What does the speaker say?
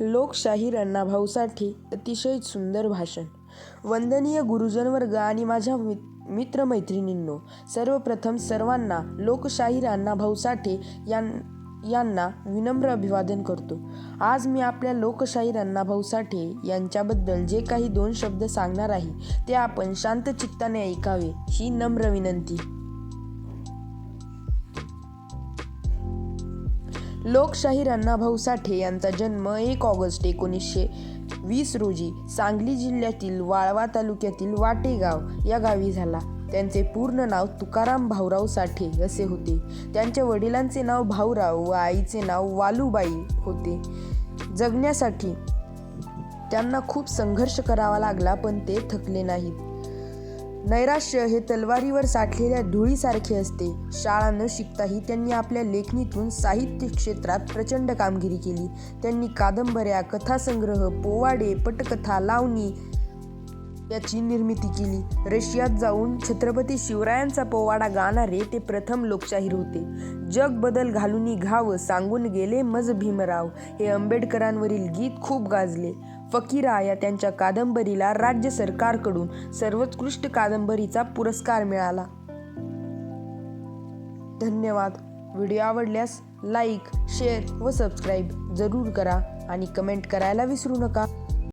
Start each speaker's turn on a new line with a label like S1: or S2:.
S1: लोकशाहीर रण्णाभाऊसाठी अतिशय सुंदर भाषण. वंदनीय गुरुजन वर्ग आणि माझ्या मि मित्रमैत्रिणींनो सर्वप्रथम सर्वांना लोकशाहीर अण्णाभाऊ साठे यां यांना विनम्र अभिवादन करतो. आज मी आपल्या लोकशाहीर अण्णाभाऊ साठे यांच्याबद्दल जे काही दोन शब्द सांगणार आहे ते आपण शांत चित्ताने ऐकावे ही नम्र विनंती. लोकशाहीर अण्णाभाऊ साठे यांचा जन्म एक ऑगस्ट एकोणीसशे वीस रोजी सांगली जिल्ह्यातील वाळवा तालुक्यातील वाटेगाव या गावी झाला. त्यांचे पूर्ण नाव तुकाराम भाऊराव साठे असे होते. त्यांच्या वडिलांचे नाव भाऊराव व आईचे नाव वालूबाई होते. जगण्यासाठी त्यांना खूप संघर्ष करावा लागला पण ते थकले नाहीत. नैराश्य हे तलवारीवर साठलेल्या धुळीसारखे असते. शाळा न शिकताही त्यांनी आपल्या लेखणीतून साहित्य क्षेत्रात प्रचंड कामगिरी केली. त्यांनी कादंबऱ्या कथासंग्रह पोवाडे पटकथा लावणी याची निर्मिती केली. रशियात जाऊन छत्रपती शिवरायांचा पोवाडा गाणारे ते प्रथम लोकशाहीर होते. जग बदल घालूनी घाव सांगून गेले मज भीमराव. हे आंबेडकरांवरील गीत खूप गाजले. फकीरा या त्यांच्या कादंबरीला राज्य सरकारकडून सर्वोत्कृष्ट कादंबरीचा पुरस्कार मिळाला. धन्यवाद. व्हिडिओ आवडल्यास लाईक शेअर व सबस्क्राईब जरूर करा आणि कमेंट करायला विसरू नका.